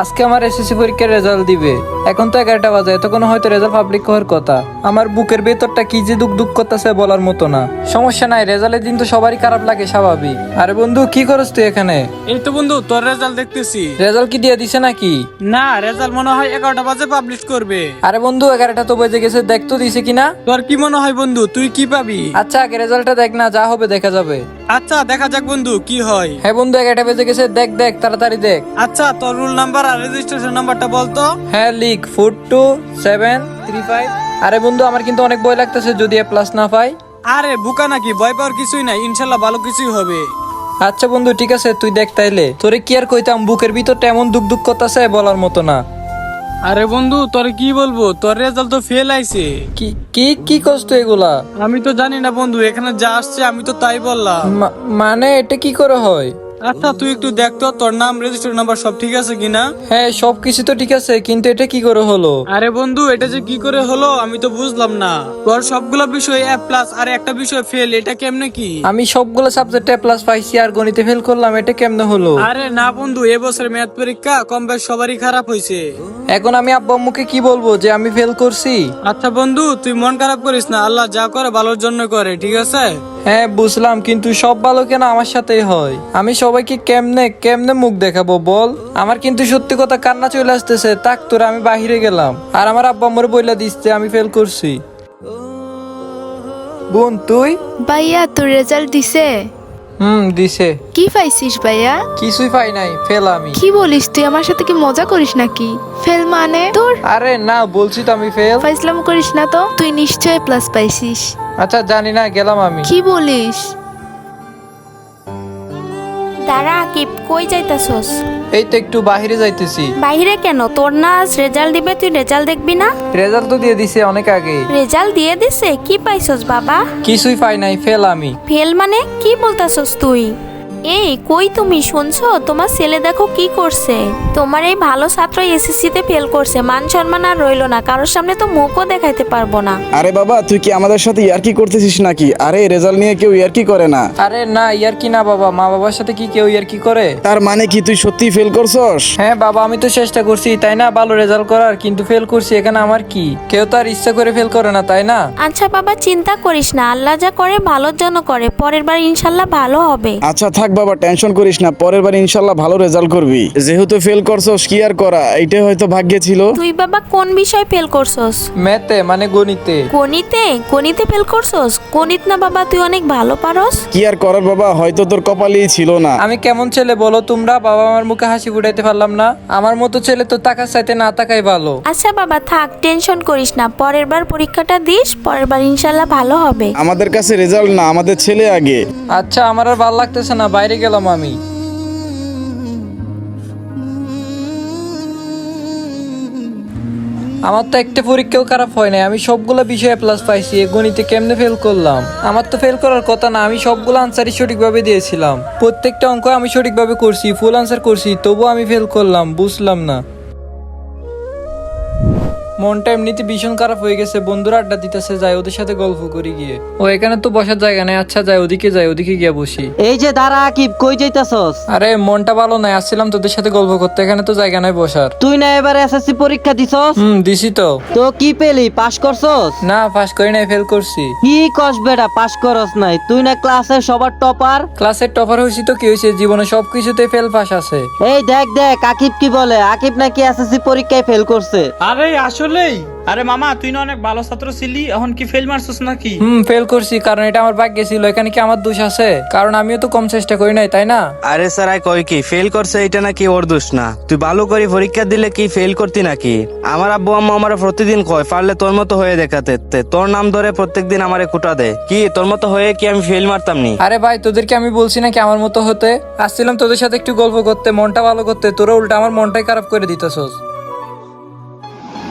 আজকে আমার এসএসসি পরীক্ষার রেজাল্ট দিবে। এখন তো এগারোটা বাজে এতক্ষণ হয়তো রেজাল্ট পাবলিক হওয়ার কথা। আমার বুকের ভেতরটা কি যে দুঃখ দুঃখ করতেছে বলার মতো না। সমস্যা নাই রেজাল্টের দিন তো সবারই খারাপ লাগে স্বাভাবিক। আরে বন্ধু কি করছ তুই এখানে? এই তো বন্ধু তোর রেজাল্ট দেখতেছি। রেজাল্ট কি দিয়ে দিছে নাকি? না রেজাল্ট মনে হয় এগারোটা বাজে পাবলিশ করবে। আরে বন্ধু এগারোটা তো বেজে গেছে দেখতো দিছে কিনা? তোর কি মনে হয় বন্ধু তুই কি পাবি? আচ্ছা আগে রেজাল্টটা দেখ না যা হবে দেখা যাবে। আচ্ছা দেখা যাক বন্ধু কি হয়। হ্যাঁ বন্ধু এগারোটা বেজে গেছে দেখ দেখ তাড়াতাড়ি দেখ। আচ্ছা তোর রুল নাম্বার আর রেজিস্ট্রেশন নাম্বারটা বলতো? হ্যাঁ লিখ four two seven three five আরে বন্ধু আমার কিন্তু অনেক ভয় লাগতেছে যদি এ প্লাস না পাই। আরে বুকা নাকি? ভয় পাওয়ার কিছুই নাই ইনশাল্লাহ ভালো কিছুই হবে। আচ্ছা বন্ধু ঠিক আছে তুই দেখ তাইলে। তোরে কি আর কইতাম বুকের ভিতরটা এমন দুঃখ দুঃখ করতেছে বলার মতো না। আরে বন্ধু তোর কি বলব? তোর রেজাল্ট তো ফেল আইছে। কি কি কি কষ্ট এগুলা? আমি তো জানি না বন্ধু এখানে যা আসছে আমি তো তাই বললাম। মা- মানে এটা কি করে হয়? আচ্ছা তুই একটু দেখ তো তোর নাম রেজিস্টার নাম্বার সব ঠিক আছে কিনা? হ্যাঁ সব কিছু তো ঠিক আছে কিন্তু এটা কি করে হলো? আরে বন্ধু এটা যে কি করে হলো আমি তো বুঝলাম না। তোর সবগুলো বিষয় এ প্লাস আর একটা বিষয় ফেল এটা কেমনে কি? আমি সবগুলো সাবজেক্টে প্লাস পাইছি আর গণিতে ফেল করলাম এটা কেমনে হলো? আরে না বন্ধু এবছর ম্যাথ পরীক্ষা কম বেশ সবারই খারাপ হয়েছে এখন আমি আব্বু আম্মুকে কি বলব যে আমি ফেল করছি? আচ্ছা বন্ধু তুই মন খারাপ করিস না আল্লাহ যা করে ভালোর জন্য করে ঠিক আছে? হ্যাঁ বুঝলাম কিন্তু সব ভালো কেন আমার সাথেই হয়? আমি সবাইকে কেমনে কেমনে মুখ দেখাবো বল? আমার কিন্তু সত্যি কথা কান্না চলে আসতেছে। তাক তোরা আমি বাহিরে গেলাম। আর আমার আব্বা আমার বইলা দিচ্ছে আমি ফেল করছি। বোন তুই? ভাইয়া তোর রেজাল্ট দিছে? হুম দিছে। কি পাইছিস ভাইয়া? কিছুই পাই নাই ফেল আমি। কি বলিস তুই আমার সাথে কি মজা করিস নাকি? ফেল মানে তোর? আরে না বলছি তো আমি ফেল ফাইসলাম করিস না তো তুই নিশ্চয় প্লাস পাইছিস। আচ্ছা জানি না গেলাম আমি। কি বলিস? দাঁড়া কি কই যাইতাছস? এই তো একটু বাহিরে যাইতেছি। বাইরে কেন? তোর না আজ রেজাল্ট দিবে তুই রেজাল্ট দেখবি না? রেজাল্ট তো দিয়ে দিছে অনেক আগে। রেজাল্ট দিয়ে দিছে? কি পাইছস বাবা? কিছুই পাই নাই ফেল আমি। ফেল মানে কি বলতাছস তুই? এই কই তুমি? শুনছো? তোমার ছেলে দেখো কি করছে। তোমার এই ভালো ছাত্র এসএসসি তে ফেল করছে। মান সম্মান আর রইল না। কারোর সামনে তো মুখও দেখাইতে পারব না। আরে বাবা তুই কি আমাদের সাথে ইয়ার্কি করতেছিস নাকি? আরে রেজাল্ট নিয়ে কেউ ইয়ার্কি করে না? আরে না ইয়ার কি না বাবা? মা বাবার সাথে কি কেউ ইয়ার কি করে? তার মানে কি তুই সত্যি ফেল করছস? হ্যাঁ বাবা আমি তো চেষ্টা করছি তাই না? ভালো রেজাল্ট করার কিন্তু ফেল করছি এখানে আমার কি? কেউ তো আর ইচ্ছা করে ফেল করে না তাই না? আচ্ছা বাবা চিন্তা করিস না। আল্লাহ যা করে ভালোর জন্য করে। পরের বার ইনশাল্লাহ ভালো হবে। আচ্ছা থাক বাবা টেনশন করিস না পরের বার ইনশাল্লাহ ভালো রেজাল্ট করবি। যেহেতু ফেল করছস কি আর করা? এইটাই হয়তো ভাগ্যে ছিল। তুই বাবা কোন বিষয় ফেল করছস? ম্যাথে মানে গণিতে। গণিতে? গণিতে ফেল করছস? গণিত না বাবা তুই অনেক ভালো পারস। কি আর করার বাবা হয়তো তোর কপালেই ছিল না। আমি কেমন ছেলে বলো তোমরা? বাবা আমার মুখে হাসি ফুটাইতে পারলাম না। আমার মতো ছেলে তো টাকার চাইতে না তাকাই ভালো। আচ্ছা বাবা থাক টেনশন করিস না। পরের বার পরীক্ষাটা দিস পরের বার ইনশাল্লাহ ভালো হবে। আমাদের কাছে রেজাল্ট না আমাদের ছেলে আগে। আচ্ছা আমার আর ভালো লাগতেছে না বাইরে গেলাম আমি। আমার তো একটা পরীক্ষাও খারাপ হয় নাই, আমি সবগুলো বিষয়ে প্লাস পাইছি গণিতে কেমনে ফেল করলাম? আমার তো ফেল করার কথা না, আমি সবগুলো আনসারই সঠিকভাবে দিয়েছিলাম। প্রত্যেকটা অঙ্ক আমি সঠিকভাবে করছি ফুল আনসার করছি, তবুও আমি ফেল করলাম, বুঝলাম না। মনটা এমনিতে ভীষণ খারাপ হয়ে গেছে বন্ধুরা আড্ডা দিতেছে যাই ওদের সাথে গল্প করি গিয়ে। ও এখানে তো বসার জায়গা নেই আচ্ছা যাই ওদিকে যাই ওদিকে গিয়ে বসি। এই যে দাঁড়া আকিব কই যাইতাছস? আরে মনটা ভালো নাই আসছিলাম তোদের সাথে গল্প করতে এখানে তো জায়গা নাই বসার। তুই না এবার এসএসসি পরীক্ষা দিছস? হুম দিছি তো। তো কি পেলি পাস করছস? না পাস করি নাই ফেল করছি। কি কস বেটা পাস করস নাই? তুই না ক্লাসে সবার টপার? ক্লাসের টপার হয়েছি তো কি হয়েছে জীবনে সবকিছুতে ফেল পাস আছে। এই দেখ দেখ আকিব কি বলে? আকিব নাকি এসএসসি পরীক্ষায় ফেল করছে। আরে আসলেই? আরে মামা তুই না অনেক ভালো ছাত্র ছিলি এখন কি ফেল মারছিস নাকি? হুম ফেল করছি কারণ এটা আমার ভাগ্যে ছিল এখানে কি আমার দোষ আছে? কারণ আমিও তো কম চেষ্টা করি নাই তাই না? আরে স্যার আই কই কি ফেল করছে এটা নাকি ওর দোষ না? তুই ভালো করে পরীক্ষা দিলে কি ফেল করতি নাকি? আমার আব্বু আম্মা আমার প্রতিদিন কয় পারলে তোর মতো হয়ে দেখাতে তে তোর নাম ধরে প্রত্যেকদিন আমারে কুটা দে। কি তোর মতো হয়ে কি আমি ফেল মারতাম নি? আরে ভাই তোদেরকে আমি বলছি নাকি আমার মতো হতে? আসছিলাম তোদের সাথে একটু গল্প করতে মনটা ভালো করতে তোরা উল্টা আমার মনটাই খারাপ করে দিতেছস।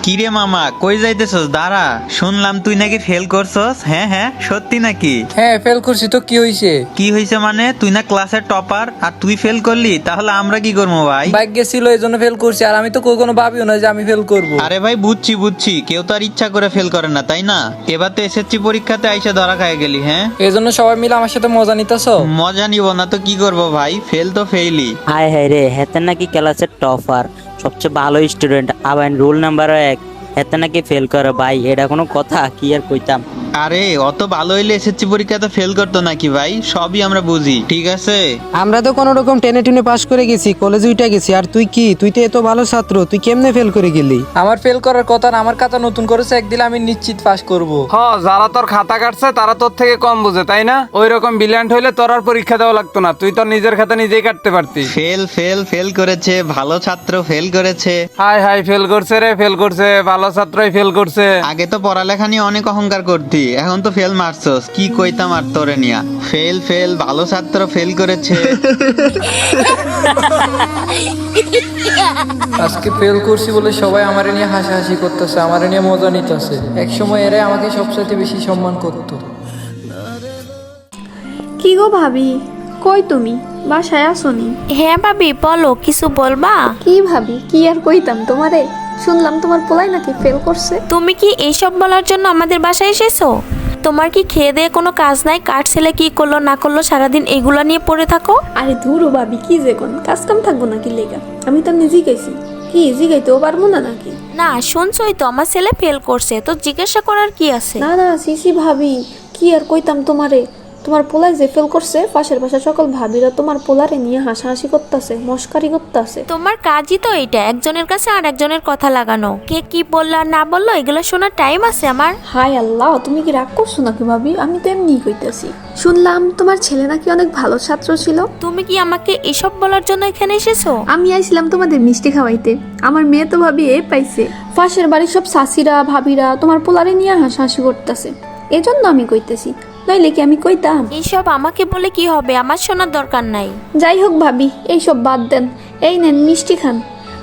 কিরে মামা কই যাইতেছস? দাঁড়া শুনলাম তুই নাকি ফেল করছস হ্যাঁ হ্যাঁ সত্যি নাকি? হ্যাঁ ফেল করছি তো কি হয়েছে কি হয়েছে মানে তুই না ক্লাসের টপার আর তুই ফেল করলি তাহলে আমরা কি করব ভাই? ভাগ্যে ছিল এই জন্য ফেল করছি আর আমি তো কখনো ভাবিও না যে আমি ফেল করব। আরে ভাই বুঝছি বুঝছি কেউ তো আর ইচ্ছা করে ফেল করে না তাই না? এবার তো এসএসসি পরীক্ষাতে আইসা ধরা খায় গেলি হ্যাঁ? এই জন্য সবাই মিলে আমার সাথে মজা নিতেছ? মজা নিব না তো কি করব ভাই ফেল তো ফেইলি হায় হায় রে হেতেন নাকি ক্লাসের টপার সবচেয়ে ভালো স্টুডেন্ট আবার রুল নাম্বার এক, এতে নাকি ফেল করে। ভাই, এটা কোনো কথা, কি আর কইতাম? আরে অত ভালো হইলে এসএসসি পরীক্ষাতে ফেল করতো নাকি ভাই? সবই আমরা বুঝি ঠিক আছে? আমরা তো কোনো রকম টেনে টুনে পাশ করে গেছি কলেজে উঠে গেছি আর তুই কি? তুই তো এত ভালো ছাত্র তুই কেমনে ফেল করে গেলি? আমার ফেল করার কথা না আমার খাতা নতুন করেছে এক দিলে আমি নিশ্চিত পাস করব। হ যারা তোর খাতা কাটছে তারা তোর থেকে কম বুঝে তাই না? ওই রকম বিলিয়ান্ট হইলে তোর আর পরীক্ষা দেওয়া লাগতো না তুই তোর নিজের খাতা নিজেই কাটতে পারতি। ফেল ফেল ফেল করেছে ভালো ছাত্র ফেল করেছে। হাই হাই ফেল করছে রে ফেল করছে ভালো ছাত্রই ফেল করছে। আগে তো পড়ালেখা নিয়ে অনেক অহংকার করতি। এখন তো ফেল মারছস। কি কইতাম আর তোরে নিয়া? ফেল ফেল ভালো ছাত্র ফেল করেছে। আজকে ফেল করছি বলে সবাই আমার নিয়ে হাসাহাসি করতেছে আমার নিয়ে মজা নিতেছে। এক সময় এরাই আমাকে সবচেয়ে বেশি সম্মান করতো। কি গো ভাবি? কই তুমি? বাসায় আসনি। হ্যাঁ ভাবি বলো কিছু বলবা? কি ভাবি? কি আর কইতাম তোমারে? শুনলাম তোমার পোলাই নাকি ফেল করছে। তুমি কি এইসব বলার জন্য আমাদের বাসায় এসেছ? তোমার কি খেয়ে দিয়ে কোনো কাজ নাই? কার ছেলে কি করল না করল সারাদিন এগুলো নিয়ে পড়ে থাকো? আরে ধুরো ভাবি কি যে কোন কাজ কাম থাকব নাকি লেগা? আমি তো নিজেই গেছি কি জিগাইতেও পারব না নাকি? না শুনছই তো আমার ছেলে ফেল করছে তো জিজ্ঞাসা করার কি আছে? না না সিসি ভাবি কি আর কইতাম তোমারে? তোমার পোলাই যে ফেল করছে পাশের পাশে সকল ভাবিরা তোমার পোলারে নিয়ে হাসাহাসি করতেছে মস্কারি করতেছে। তোমার কাজই তো এটা একজনের কাছে আর একজনের কথা লাগানো। কে কি বলল আর না বলল এগুলো শোনার টাইম আছে আমার। হাই আল্লাহ তুমি কি রাগ করছ নাকি ভাবি? আমি তো এমনি কইতেছি। শুনলাম তোমার ছেলে নাকি অনেক ভালো ছাত্র ছিল। তুমি কি আমাকে এসব বলার জন্য এখানে এসেছ? আমি আইছিলাম তোমাদের মিষ্টি খাওয়াইতে। আমার মেয়ে তো ভাবি এ পাইছে। পাশের বাড়ির সব শাসিরা ভাবিরা তোমার পোলারে নিয়ে হাসাহাসি করতেছে। এজন্য আমি কইতেছি নইলে কি আমি কইতাম? এইসব আমাকে বলে কি হবে? আমার শোনার দরকার নাই। যাই হোক ভাবি এইসব বাদ দেন। এই নেন মিষ্টি খান।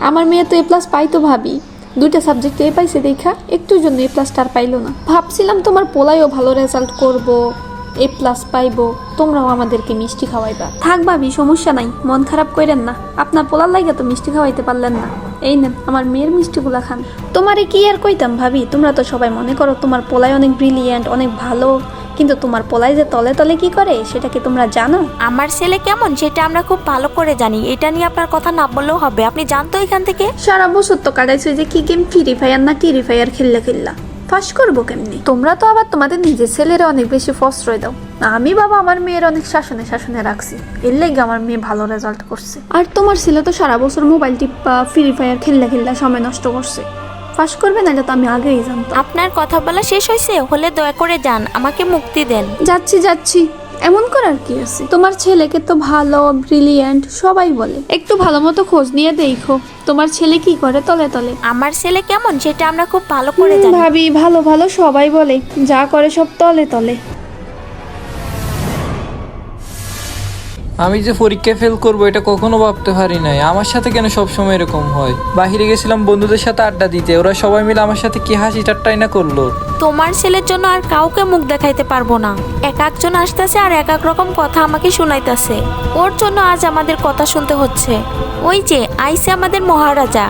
আমার মেয়ে তো এ প্লাস পাইতো ভাবি। দুইটা সাবজেক্টে এ পাইছে দেখা একটু জন্য এ প্লাস তার পাইলো না। ভাবছিলাম তোমার পোলাইও ভালো রেজাল্ট করব এ প্লাস পাইবো তোমরাও আমাদেরকে মিষ্টি খাওয়াইবা। থাক ভাবি সমস্যা নাই মন খারাপ কইরেন না। আপনার পোলার লাগে তো মিষ্টি খাওয়াইতে পারলেন না। এই নেন আমার মেয়ের মিষ্টিগুলা খান। তোমারে কি আর কইতাম ভাবি? তোমরা তো সবাই মনে করো তোমার পোলাই অনেক ব্রিলিয়েন্ট অনেক ভালো। কিন্তু তোমার পোলাই যে তলে তলে কি করে সেটা কি তোমরা জানো? আমার ছেলে কেমন সেটা আমরা খুব ভালো করে জানি। এটা নিয়ে আপনার কথা না বললেও হবে। আপনি জানতো এখান থেকে। সারা বছর তো কাটাইছে যে কি গেম ফ্রি ফায়ার না টিরি ফায়ার খেললে খেললা। ফাঁস করব কেমনি? তোমরা তো আবার তোমাদের নিজের ছেলেরা অনেক বেশি প্রশ্রয় দাও। আমি বাবা আমার মেয়ের অনেক শাসনে শাসনে রাখছি। এর লেগে আমার মেয়ে ভালো রেজাল্ট করছে। আর তোমার ছেলে তো সারা বছর মোবাইল টিপা ফ্রি ফায়ার খেললে খেললে সময় নষ্ট করছে। ফাঁস করবে না এটা তো আমি আগেই জানতাম। আপনার কথা বলা শেষ হয়েছে হলে দয়া করে যান আমাকে মুক্তি দেন। যাচ্ছি যাচ্ছি। এমন করার কি আছে? তোমার ছেলেকে তো ভালো ব্রিলিয়েন্ট সবাই বলে। একটু ভালো মতো খোঁজ নিয়ে দেখো। তোমার ছেলে কি করে তলে তলে? আমার ছেলে কেমন সেটা আমরা খুব ভালো করে জানি। ভাবি ভালো ভালো সবাই বলে। যা করে সব তলে তলে। আমি যে পরীক্ষা ফেল করব, এটা কখনো ভাবতে পারি নাই। আমার সাথে কেন সবসময় এরকম হয়? বাহিরে গেছিলাম বন্ধুদের সাথে আড্ডা দিতে। ওরা সবাই মিলে আমার সাথে কি হাসি ঠাট্টাই না করল? তোমার ছেলের জন্য আর কাউকে মুখ দেখাইতে পারব না। এক একজন আসতেছে আর এক এক রকম কথা আমাকে শুনাইতেছে। ওর জন্য আজ আমাদের কথা শুনতে হচ্ছে। ওই যে, আইসে আমাদের মহারাজা।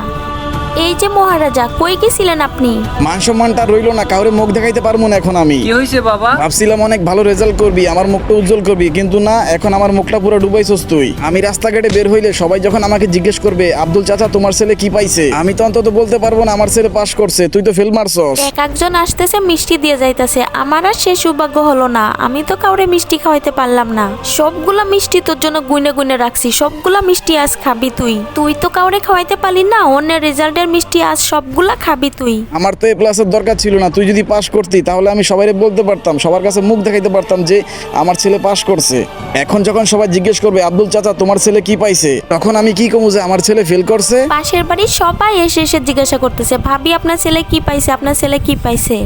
এই যে মহারাজা কই গেছিলেন আপনি? মান সম্মানটা রইল না কাউরে মুখ দেখাইতে পারব না এখন আমি। কি হয়েছে বাবা? ভাবছিলাম অনেক ভালো রেজাল্ট করবি আমার মুখটা উজ্জ্বল করবি কিন্তু না এখন আমার মুখটা পুরো ডুবাইছস তুই। আমি রাস্তাঘাটে বের হইলে সবাই যখন আমাকে জিজ্ঞেস করবে আব্দুল চাচা তোমার ছেলে কি পাইছে? আমি তো অন্তত বলতে পারব না আমার ছেলে পাশ করছে তুই তো ফেল মারছস। এক একজন আসতেছে মিষ্টি দিয়ে যাইতেছে। আমার আর সে সৌভাগ্য হলো না আমি তো কাউরে মিষ্টি খাওয়াইতে পারলাম না। সবগুলা মিষ্টি তোর জন্য গুনে গুনে রাখছি সবগুলা মিষ্টি আজ খাবি তুই। তুই তো কাউরে খাওয়াইতে পারলি না অন্যের রেজাল্টের মিষ্টি আজ সবগুলা খাবি তুই। আমার তো এ প্লাসের দরকার ছিল না তুই যদি পাশ করতি তাহলে আমি সবাইরে বলতে পারতাম সবার কাছে মুখ দেখাইতে পারতাম যে আমার ছেলে পাশ করছে। এখন যখন সবাই জিজ্ঞেস করবে আব্দুল চাচা তোমার ছেলে কি পাইছে? তখন আমি কি কমু যে আমার ছেলে ফেল করছে? পাশের বাড়ির সবাই এসে এসে জিজ্ঞাসা করতেছে ভাবি আপনার ছেলে কি পাইছে? আপনার ছেলে কি পাইছে?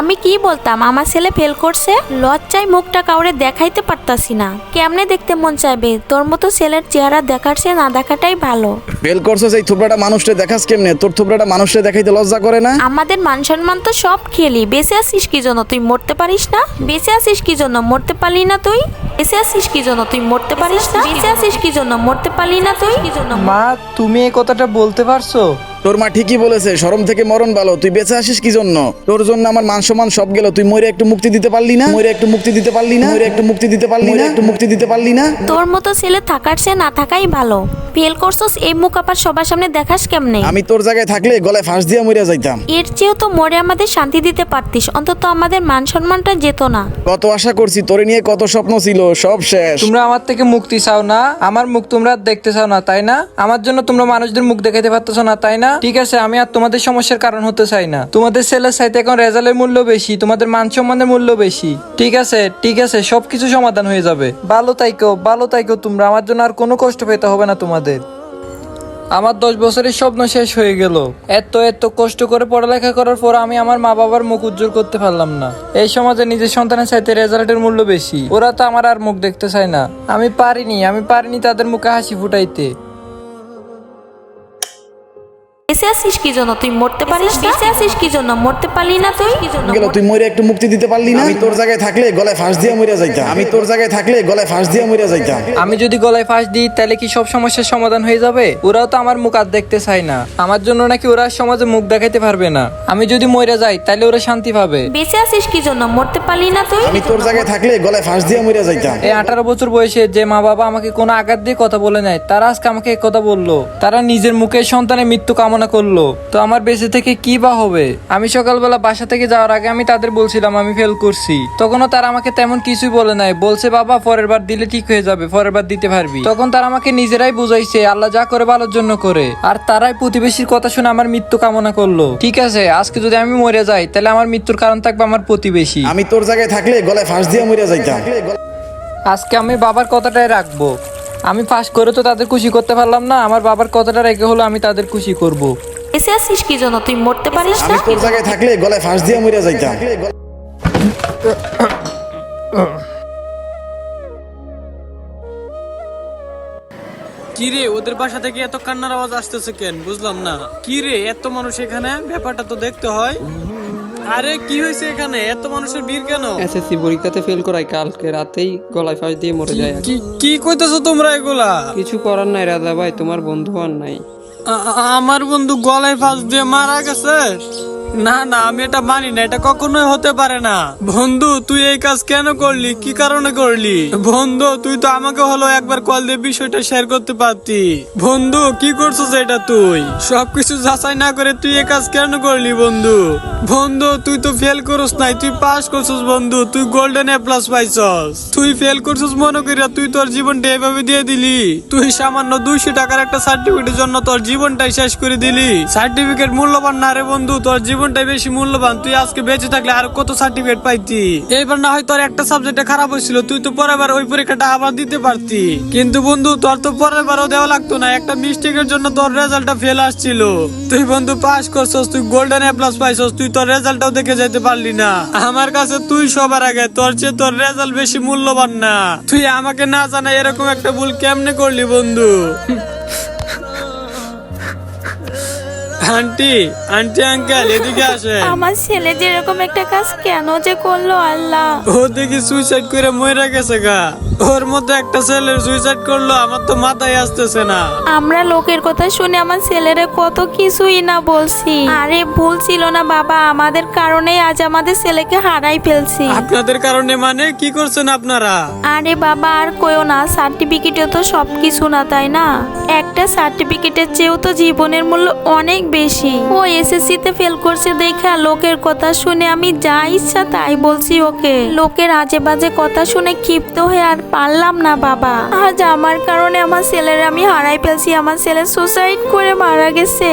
আমি কি বলতাম আমার ছেলে ফেল করছে লজ্জায় মুখটা কাউরে দেখাইতে পারতাছি না। কেমনে দেখতে মন চাইবে? তোর মতো ছেলের চেহারা দেখার চেয়ে না দেখাটাই ভালো। ফেল করছে এই থুবড়াটা মানুষটা দেখাস কেমনে? তোর থুবড়াটা মানুষে দেখাইতে লজ্জা করে না? আমাদের মান সম্মান তো সব খেলি। বেঁচে আছিস কি জন্য? তুই মরতে পারিস না? বেঁচে আছিস কি জন্য? মরতে পারলি না তুই? বেঁচে আছিস কি জন্য? তুই মরতে পারিস না? বেঁচে আছিস কি জন্য? মরতে পারলি না তুই? কি জন্য? মা তুমি এই কথাটা বলতে পারছ? তোর মা ঠিকই বলেছে শরম থেকে মরণ ভালো তুই বেঁচে আসিস কি জন্য? তোর জন্য আমার মান সম্মান সব গেল তুই মরে একটু মুক্তি দিতে পারলি না? মরে একটু মুক্তি দিতে পারলি না? মরে একটু মুক্তি দিতে পারলি না? একটু মুক্তি দিতে পারলি না? তোর মতো ছেলে থাকার চেয়ে না থাকাই ভালো। ফেল করছস এই মুখ আবার সবার সামনে দেখাস কেমনে? আমি তোর জায়গায় থাকলে গলায় ফাঁস দিয়ে মরিয়া যাইতাম। এর চেয়েও তো মরে আমাদের শান্তি দিতে পারতিস অন্তত আমাদের মান সম্মানটা যেত না। কত আশা করছি তোরে নিয়ে কত স্বপ্ন ছিল। সব শেষ। তোমরা আমার থেকে মুক্তি চাও না, আমার মুখ তোমরা দেখতে চাও না, তাই না? আমার জন্য তোমরা মানুষদের মুখ দেখাতে পারতেছ না, তাই না? ঠিক আছে, আমি আর তোমাদের সমস্যার কারণ হতে চাই না। তোমাদের ছেলের সাইতে এখন রেজাল্টের মূল্য বেশি, তোমাদের মান সম্মানের মূল্য বেশি। ঠিক আছে ঠিক আছে, সবকিছু সমাধান হয়ে যাবে। ভালো তাইকো ভালো তাইকো তোমরা, আমার জন্য আর কোনো কষ্ট পেতে হবে না তোমাদের। আমার দশ বছরের স্বপ্ন শেষ হয়ে গেল। এত এত কষ্ট করে পড়ালেখা করার পর আমি আমার মা বাবার মুখ উজ্জ্বল করতে পারলাম না। এই সমাজে নিজের সন্তানের চাইতে রেজাল্টের মূল্য বেশি। ওরা তো আমার আর মুখ দেখতে চায় না। আমি পারিনি আমি পারিনি তাদের মুখে হাসি ফুটাইতে। বেঁচে আছিস কি জন্য? তুই মরতে পারিস বেঁচে আছিস কি জন্য? মরতে পারলি না তুই? কি জন্য? গেল তুই মরে একটু মুক্তি দিতে পারলি না? আমি তোর জায়গায় থাকলে গলায় ফাঁস দিয়ে মরিয়া যাইতাম। আমি তোর জায়গায় থাকলে গলায় ফাঁস দিয়ে মরিয়া যাইতাম। আমি যদি গলায় ফাঁস দিই তাহলে কি সব সমস্যার সমাধান হয়ে যাবে? ওরাও তো আমার মুখ আর দেখতে চায় না। আমার জন্য নাকি ওরা সমাজে মুখ দেখাইতে পারবে না। আমি যদি মরে যাই তাহলে ওরা শান্তি পাবে। বেঁচে আছিস কি জন্য? মরতে পারলি না তুই? আমি তোর জায়গায় থাকলে গলায় ফাঁস দিয়ে মরিয়া যাইতাম। এই আঠারো বছর বয়সে যে মা বাবা আমাকে কোনো আঘাত দিয়ে কথা বলে নাই তারা আজকে আমাকে কথা বলল। তারা নিজের মুখে সন্তানের মৃত্যু কামনা করল। তো আমার বেঁচে থেকে কি বা হবে? আমি সকালবেলা বাসা থেকে যাওয়ার আগে আমি তাদের বলছিলাম আমি ফেল করছি। তখনও তারা আমাকে তেমন কিছুই বলে নাই। বলছে বাবা পরের বার দিলে ঠিক হয়ে যাবে পরের বার দিতে পারবি। তখন তারা আমাকে নিজেরাই বুঝাইছে আল্লাহ যা করে ভালোর জন্য করে। আর তারাই প্রতিবেশীর কথা শুনে আমার মৃত্যু কামনা করল। ঠিক আছে আজকে যদি আমি মরে যাই তাহলে আমার মৃত্যুর কারণ থাকবে আমার প্রতিবেশী। আমি তোর জায়গায় থাকলে গলায় ফাঁস দিয়ে মরিয়া যাইতাম। আজকে আমি বাবার কথাটাই রাখব। আমি পাস করে তো তাদের খুশি করতে পারলাম না। আমার বাবার কথাটা রেখে হলো আমি তাদের খুশি করব। বেঁচে আছিস কি জন্য? তুই মরতে পারিস না? আমি তোর জায়গায় থাকলে গলায় ফাঁস দিয়ে মরিয়া যাইতাম। কি রে ওদের বাসা থেকে এত কান্নার আওয়াজ আসতেছে কেন? বুঝলাম না। কি রে এত মানুষ এখানে? ব্যাপারটা তো দেখতে হয়। আরে কি হয়েছে এখানে? এত মানুষের ভিড় কেন? এসএসসি পরীক্ষাতে ফেল করায় কালকে রাতেই গলায় ফাঁস দিয়ে মরে যায়। কি কি কইতাছো তোমরা এগুলা? কিছু করার নাই রাজা ভাই তোমার বন্ধু আর নাই। আমার বন্ধু গলায় ফাঁস দিয়ে মারা গেছে? না না, আমি এটা মানি না, এটা কখনোই হতে পারে না। বন্ধু, তুই এই কাজ কেন করলি? কি কারণে করলি? বন্ধু, তুই তো আমাকে হলো একবার কল দিয়ে বিষয়টা শেয়ার করতে পারতি। বন্ধু, কি করছিস এটা তুই? সবকিছু যাচাই না করে তুই এই কাজ কেন করলি, বন্ধু? বন্ধু, তুই তো ফেল করস নাই, তুই পাস করছিস, বন্ধু, তুই গোল্ডেন এ প্লাস পাইছস। তুই ফেল করছিস মনে করিয়া তুই তোর জীবনটা এভাবে দিয়ে দিলি। তুই সামান্য দুইশো টাকার একটা সার্টিফিকেটের জন্য তোর জীবনটাই শেষ করে দিলি। সার্টিফিকেট মূল্যবান না রে বন্ধু, তোর জীবনটাই বেশি মূল্যবান। তুই আজকে বেঁচে থাকলে আর কত সার্টিফিকেট পাইতি? এইবার না হয় তোর একটা সাবজেক্টে খারাপ হয়েছিল, তুই তো বার ওই পরীক্ষাটা আবার দিতে পারতি। কিন্তু বন্ধু, তোর তো বারও দেওয়া লাগতো না, একটা মিস্টেকের জন্য তোর রেজাল্টটা ফেল আসছিল। তুই বন্ধু পাস করছস, তুই গোল্ডেন এ প্লাস পাইছস, তুই তোর রেজাল্টটাও দেখে যেতে পারলি না। আমার কাছে তুই সবার আগে, তোর চেয়ে তোর রেজাল্ট বেশি মূল্যবান না। তুই আমাকে না জানা এরকম একটা ভুল কেমনে করলি বন্ধু? আন্টি আন্টি আঙ্কেল এদিকে আসেন। আমার ছেলে যেরকম একটা কাজ কেন যে করল আল্লাহ। ও দেখি সুইসাইড করে মরে গেছে গা। ওর মধ্যে একটা ছেলের সুইসাইড করল আমার তো মাথায় আসতেছে না। আমরা লোকের কথা শুনে আমার ছেলেরে কত কিছুই না বলছি। আরে ভুল ছিল না বাবা আমাদের কারণেই আজ আমাদের ছেলেকে হারাই ফেলছি। আপনাদের কারণে মানে? কি করছেন আপনারা? আরে বাবা আর কইও না সার্টিফিকেটে তো সব কিছু না তাই না? একটা সার্টিফিকেটের চেয়েও তো জীবনের মূল্য অনেক বেশি। ও এসএসসি তে ফেল করছে দেখা লোকের কথা শুনে আমি যা ইচ্ছা তাই বলছি ওকে। লোকের আজে বাজে কথা শুনে ক্ষিপ্ত হয়ে আর পারলাম না, বাবা। আজ আমার কারণে আমার ছেলের আমি হারাই ফেলছি, আমার ছেলে সুসাইড করে মারা গেছে।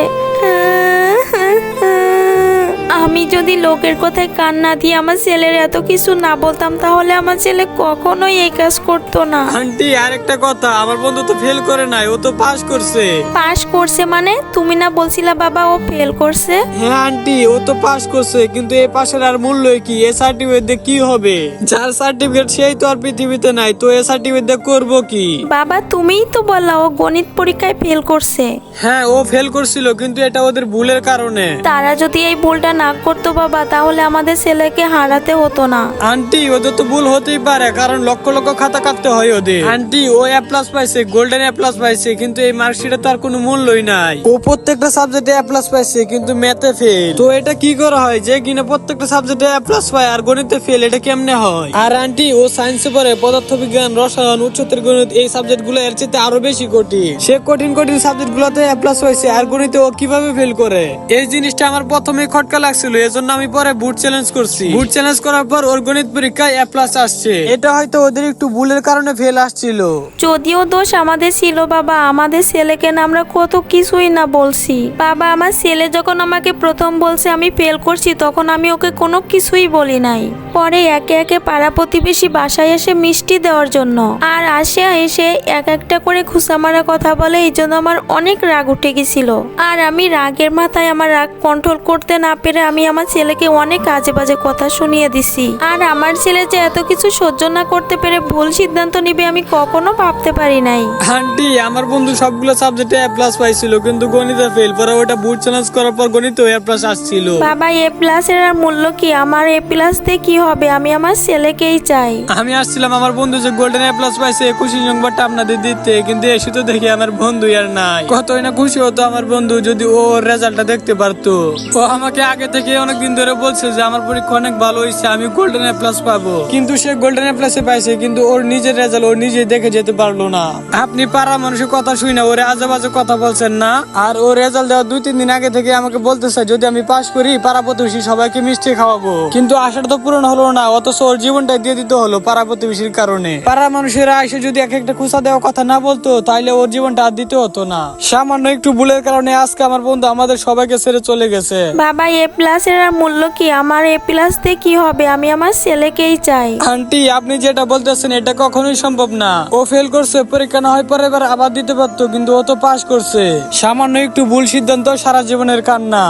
আমি যদি লোকের কথায় কান না দিয়ে আমার ছেলের এত কিছু না বলতাম তাহলে আমার ছেলে কখনোই এই কাজ করতো না। আন্টি আরেকটা কথা আমার বন্ধু তো ফেল করে নাই ও তো পাস করছে। পাশ করছে মানে? তুমি না বলছিলা বাবা ও ফেল করছে? হ্যাঁ আন্টি ও তো পাস করছে কিন্তু এই পাশের আর মূল্য কি? এ সার্টিফিকেট দিয়ে কি হবে? যার সার্টিফিকেট সেই তো আর পৃথিবীতে নাই তো এ সার্টিফিকেট দিয়ে করব কি? বাবা তুমিই তো বললা ও গণিত পরীক্ষায় ফেল করছে। হ্যাঁ ও ফেল করছিল কিন্তু এটা ওদের ভুলের কারণে। তারা যদি এই ভুলটা না করতো বাবা, তাহলে আমাদের ছেলেকে হারাতে হতো না। আন্টি ওদের তো ভুল হতেই পারে, কারণ লক্ষ লক্ষ খাতা কাটতে হয় ওদের। আন্টি, ও এ প্লাস পাইছে গোল্ডেন এ প্লাস পাইছে, কিন্তু এই মার্কশিটে তার কোনো মূল্যই নাই। ও প্রত্যেকটা সাবজেক্টে এ প্লাস পাইছে, কিন্তু ম্যাথে ফেল তো এটা কি করা হয় যে কিনা প্রত্যেকটা সাবজেক্টে এ প্লাস পায় আর গণিতে ফেল এটা কেমনে হয়? আর আন্টি, ও সায়েন্সে পড়ে, পদার্থবিজ্ঞান, রসায়ন, উচ্চতর গণিত, এই সাবজেক্টগুলো এর চেয়ে আরও বেশি কঠিন। সে কঠিন কঠিন সাবজেক্ট গুলোতে এ প্লাস পাইছে, আর গণিতে ও কীভাবে ফেল করে? এই জিনিসটা আমার প্রথমে খটকা লাগছিল এজন্য আমি পরে বুট চ্যালেঞ্জ করছি। বুট চ্যালেঞ্জ করার পর ওর গণিত পরীক্ষায় এ প্লাস আসছে। এটা হয়তো ওদের একটু ভুলের কারণে ফেল আসছিল। যদিও দোষ আমাদের ছিল বাবা আমাদের ছেলেকে না আমরা কত কিছুই না বলছি। বাবা আমার ছেলে যখন আমাকে প্রথম বলছে আমি ফেল করছি তখন আমি ওকে কোনো কিছুই বলি নাই। পরে একে একে পাড়া প্রতিবেশী বাসায় এসে মিষ্টি দেওয়ার জন্য। আর আসে এসে এক একটা করে খুসা মারা কথা বলে এই জন্য আমার অনেক রাগ উঠে গেছিল। আর আমি রাগের মাথায় আমার রাগ কন্ট্রোল করতে না পেরে আমি আমার ছেলেকে অনেক আজে বাজে কথা শুনিয়ে দিছি। আর আমার ছেলে যে এত কিছু সহ্য না করতে পেরে ভুল সিদ্ধান্ত নিবে আমি কখনো ভাবতে পারি নাই। আন্টি আমার বন্ধু সবগুলো সাবজেক্টে এ প্লাস পাইছিল কিন্তু গণিতে ফেল পরে ওটা বুট চ্যালেঞ্জ করার পর গণিতে এ প্লাস আসছিল। বাবা এ প্লাস এর আর মূল্য কি? আমার এ প্লাস দিয়ে কি হবে? আমি আমার ছেলেকেই চাই। আমি আসছিলাম আমার বন্ধু যে গোল্ডেন এ প্লাস পাইছে খুশি সংবাদটা আপনাদের দিতে কিন্তু এসে তো দেখি আমার বন্ধু আর নাই। কতই না খুশি হতো আমার বন্ধু যদি ও রেজাল্টটা দেখতে পারতো। ও আমাকে আগে থেকে অনেকদিন ধরে বলছে যে আমার পরীক্ষা অনেক ভালো হয়েছে আমি গোল্ডেন এ প্লাস পাবো। কিন্তু সে গোল্ডেন এ প্লাসে পাইছে কিন্তু ওর নিজের রেজাল্ট ও নিজে দেখে যেতে পারল না। আপনি পাড়া মানুষের কথা শুই না ওরে আজে বাজে কথা বলছেন না। আর ও রেজাল্ট দেওয়ার দুই তিন দিন আগে থেকে আমাকে বলতেছে যদি আমি পাশ করি পাড়া প্রতিবেশী সবাইকে মিষ্টি খাওয়াবো। কিন্তু আশাটা তো পূরণ হলো না অথচ ওর জীবনটা দিয়ে দিতে হলো পাড়া প্রতিবেশীর কারণে। পাড়া মানুষেরা এসে যদি এক একটা খুশা দেওয়ার কথা না বলতো তাহলে ওর জীবনটা আর দিতে হতো না। সামান্য একটু ভুলের কারণে আজকে আমার বন্ধু আমাদের সবাইকে ছেড়ে চলে গেছে। বাবা এ প্লাস এর আর মূল্য কি? আমার এ প্লাস দিয়ে কি হবে? আমি আমার ছেলেকেই চাই। আন্টি, আপনি যেটা বলতেছেন, এটা কখনোই সম্ভব না। ও ফেল করছে, পরীক্ষা না হয় পরে এবার আবার দিতে পারতো, কিন্তু ও তো পাস করছে। সামান্য একটু ভুল সিদ্ধান্ত সারা জীবনের কান্না।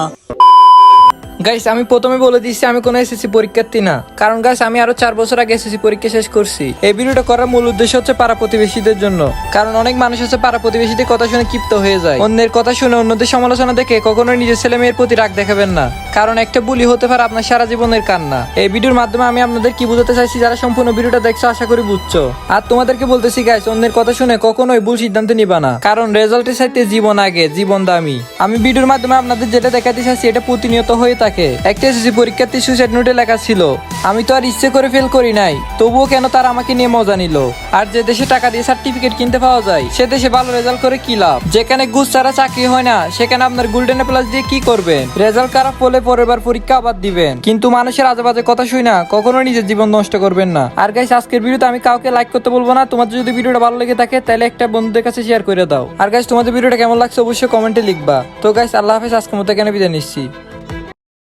গাইস আমি প্রথমে বলে দিচ্ছি আমি কোনো এসএসসি পরীক্ষার্থী না। কারণ গাইস আমি আরও চার বছর আগে এসএসসি পরীক্ষা শেষ করছি। এই ভিডিওটা করার মূল উদ্দেশ্য হচ্ছে পাড়া প্রতিবেশীদের জন্য। কারণ অনেক মানুষ হচ্ছে পাড়া প্রতিবেশীদের কথা শুনে ক্ষিপ্ত হয়ে যায়। অন্যের কথা শুনে অন্যদের সমালোচনা দেখে কখনোই নিজের ছেলে মেয়ের প্রতি রাগ দেখাবেন না। কারণ একটা বুলি হতে পারে আপনার সারা জীবনের কান্না। এই ভিডিওর মাধ্যমে আমি আপনাদের কি বুঝাতে চাইছি, যারা সম্পূর্ণ ভিডিওটা দেখছ, আশা করি বুঝছ। আর তোমাদেরকে বলতেছি গাইস অন্যের কথা শুনে কখনোই ভুল সিদ্ধান্ত নিবা না। কারণ রেজাল্টের সাথে জীবন আগে, জীবন দামি। আমি ভিডিওর মাধ্যমে আপনাদের যেটা দেখাতে চাইছি, এটা প্রতিনিয়ত হয়ে থাকে। একটা এসএসসি পরীক্ষার্থী সুইসাইড নোটে লেখা ছিল, আমি তো আর ইচ্ছে করে ফেল করি নাই, তবুও কেন তার আমাকে নিয়ে মজা নিল? আর যে দেশে টাকা দিয়ে সার্টিফিকেট কিনতে পাওয়া যায়, সে দেশে ভালো রেজাল্ট করে কি লাভ? যেখানে ঘুষ ছাড়া চাকরি হয় না, সেখানে আপনার গোল্ডেন প্লাস দিয়ে কি করবেন? রেজাল্ট খারাপ হলে পরের বার পরীক্ষা আবার দিবেন। কিন্তু মানুষের আজে বাজে কথা শুই না কখনো নিজের জীবন নষ্ট করবেন না। আর গাইস আজকের ভিডিওতে আমি কাউকে লাইক করতে বলব না। তোমাদের যদি ভিডিওটা ভালো লেগে থাকে, তাহলে একটা বন্ধুদের কাছে শেয়ার করে দাও। আর গাইস তোমাদের ভিডিওটা কেমন লাগছে অবশ্যই কমেন্টে লিখবা। তো গাইস আল্লাহ হাফেজ, আজকের মতো এখানে বিদায় নিচ্ছি।